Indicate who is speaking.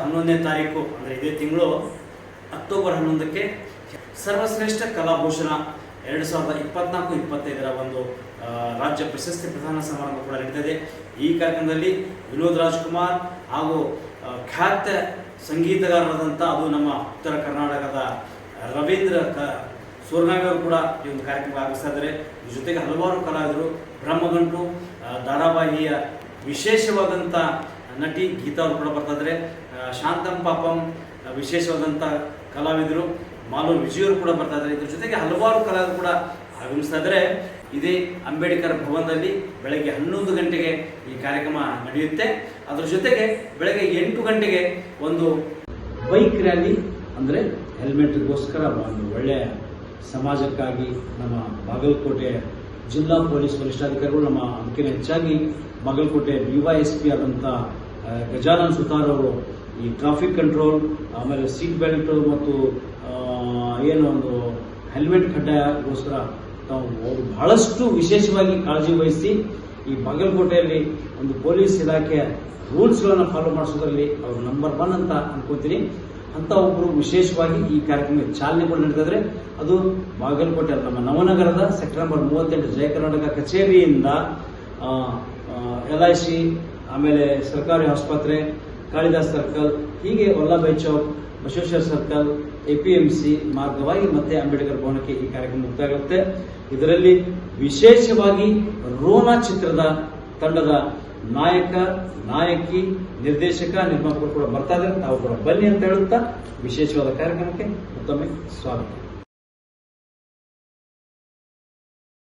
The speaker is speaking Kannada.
Speaker 1: ಹನ್ನೊಂದನೇ ತಾರೀಕು, ಅಂದರೆ ಇದೇ ತಿಂಗಳು, ಅಕ್ಟೋಬರ್ ಹನ್ನೊಂದಕ್ಕೆ ಸರ್ವಶ್ರೇಷ್ಠ ಕಲಾಭೂಷಣ ಎರಡು ಸಾವಿರದ ಇಪ್ಪತ್ನಾಲ್ಕು, ಇಪ್ಪತ್ತೈದರ ಒಂದು ರಾಜ್ಯ ಪ್ರಶಸ್ತಿ ಪ್ರದಾನ ಸಮಾರಂಭ ಕೂಡ ನಡೀತದೆ. ಈ ಕಾರ್ಯಕ್ರಮದಲ್ಲಿ ವಿನೋದ್ ರಾಜ್ಕುಮಾರ್ ಹಾಗೂ ಖ್ಯಾತ ಸಂಗೀತಗಾರರಾದಂಥ ಅದು ನಮ್ಮ ಉತ್ತರ ಕರ್ನಾಟಕದ ರವೀಂದ್ರ ಕ ಸೂರ್ನಾಮಿ ಅವರು ಕೂಡ ಈ ಒಂದು ಕಾರ್ಯಕ್ರಮ ಆಗಿಸ್ತಾ ಇದ್ದಾರೆ ಜೊತೆಗೆ ಹಲವಾರು ಕಲಾವಿದರು, ಬ್ರಹ್ಮಗಂಟು ಧಾರಾವಾಹಿಯ ವಿಶೇಷವಾದಂಥ ನಟಿ ಗೀತಾ ಅವರು ಕೂಡ ಬರ್ತಾ ಇದ್ದಾರೆ ಆ, ಶಾಂತಂ ಪಾಪಂ ವಿಶೇಷವಾದಂಥ ಕಲಾವಿದರು. ಮಾಲೂರು ವಿಜಯವರು ಕೂಡ ಬರ್ತಾ ಇದ್ದಾರೆ ಇದ್ರ ಜೊತೆಗೆ ಹಲವಾರು ಕಲಾವಿದರು ಕೂಡ ಆಗಮಿಸ್ತಾ ಇದ್ದಾರೆ ಇದೇ ಅಂಬೇಡ್ಕರ್ ಭವನದಲ್ಲಿ ಬೆಳಗ್ಗೆ ಹನ್ನೊಂದು ಗಂಟೆಗೆ ಈ ಕಾರ್ಯಕ್ರಮ ನಡೆಯುತ್ತೆ. ಅದರ ಜೊತೆಗೆ ಬೆಳಗ್ಗೆ ಎಂಟು ಗಂಟೆಗೆ ಒಂದು ಬೈಕ್ ರ್ಯಾಲಿ ಅಂದರೆ ಹೆಲ್ಮೆಟ್ಗೋಸ್ಕರ ಒಂದು ಒಳ್ಳೆಯ ಸಮಾಜಕ್ಕಾಗಿ ನಮ್ಮ ಬಾಗಲಕೋಟೆ ಜಿಲ್ಲಾ ಪೊಲೀಸ್ ವರಿಷ್ಠಾಧಿಕಾರಿಗಳು ನಮ್ಮ ಅಂಕಿನ ಹೆಚ್ಚಾಗಿ Bagalkote D Y S P ಆದಂಥ ಗಜಾನನ್ ಸುತಾರ್ ಅವರು ಈ ಟ್ರಾಫಿಕ್ ಕಂಟ್ರೋಲ್ ಆಮೇಲೆ ಸೀಟ್ ಬೆಲ್ಟ್ ಮತ್ತು ಏನು ಒಂದು ಹೆಲ್ಮೆಟ್ ಕಡ್ಡಾಯಗೋಸ್ಕರ ತಾವು ಅವರು ಬಹಳಷ್ಟು ವಿಶೇಷವಾಗಿ ಕಾಳಜಿ ವಹಿಸಿ ಈ ಬಾಗಲಕೋಟೆಯಲ್ಲಿ ಒಂದು ಪೊಲೀಸ್ ಇಲಾಖೆಯ ರೂಲ್ಸ್ಗಳನ್ನು ಫಾಲೋ ಮಾಡಿಸೋದ್ರಲ್ಲಿ ಅವರು ನಂಬರ್ ಒನ್ ಅಂತ ಅನ್ಕೋತೀನಿ. ಅಂತ ಒಬ್ಬರು ವಿಶೇಷವಾಗಿ ಈ ಕಾರ್ಯಕ್ರಮಕ್ಕೆ ಚಾಲನೆ ಕೂಡ ಇದ್ದಾರೆ ಅದು ಬಾಗಲಕೋಟೆ ನಮ್ಮ ನವನಗರದ ಸೆಕ್ಟರ್ ನಂಬರ್ ಮೂವತ್ತೆಂಟು ಜಯ ಕರ್ನಾಟಕ ಕಚೇರಿಯಿಂದ ಎಲ್ ಐ ಸಿ ಆಮೇಲೆ ಸರ್ಕಾರಿ ಆಸ್ಪತ್ರೆ, ಕಾಳಿದಾಸ್ ಸರ್ಕಲ್, ಹೀಗೆ Vallabhbhai chowk, Basaveshwara circle, A P M C ಮಾರ್ಗವಾಗಿ ಮತ್ತೆ ಅಂಬೇಡ್ಕರ್ ಭವನಕ್ಕೆ ಈ ಕಾರ್ಯಕ್ರಮ ಮುಕ್ತಾಗುತ್ತೆ ಇದರಲ್ಲಿ ವಿಶೇಷವಾಗಿ ರೋನಾ ಚಿತ್ರದ ತಂಡದ ನಾಯಕ, ನಾಯಕಿ, ನಿರ್ದೇಶಕ, ನಿರ್ಮಾಪಕರು ಕೂಡ ಬರ್ತಾ ಇದ್ದಾರೆ. ತಾವು ಕೂಡ ಬನ್ನಿ ಅಂತ ಹೇಳುತ್ತಾ ವಿಶೇಷವಾದ ಕಾರ್ಯಕ್ರಮಕ್ಕೆ ಮತ್ತೊಮ್ಮೆ ಸ್ವಾಗತ.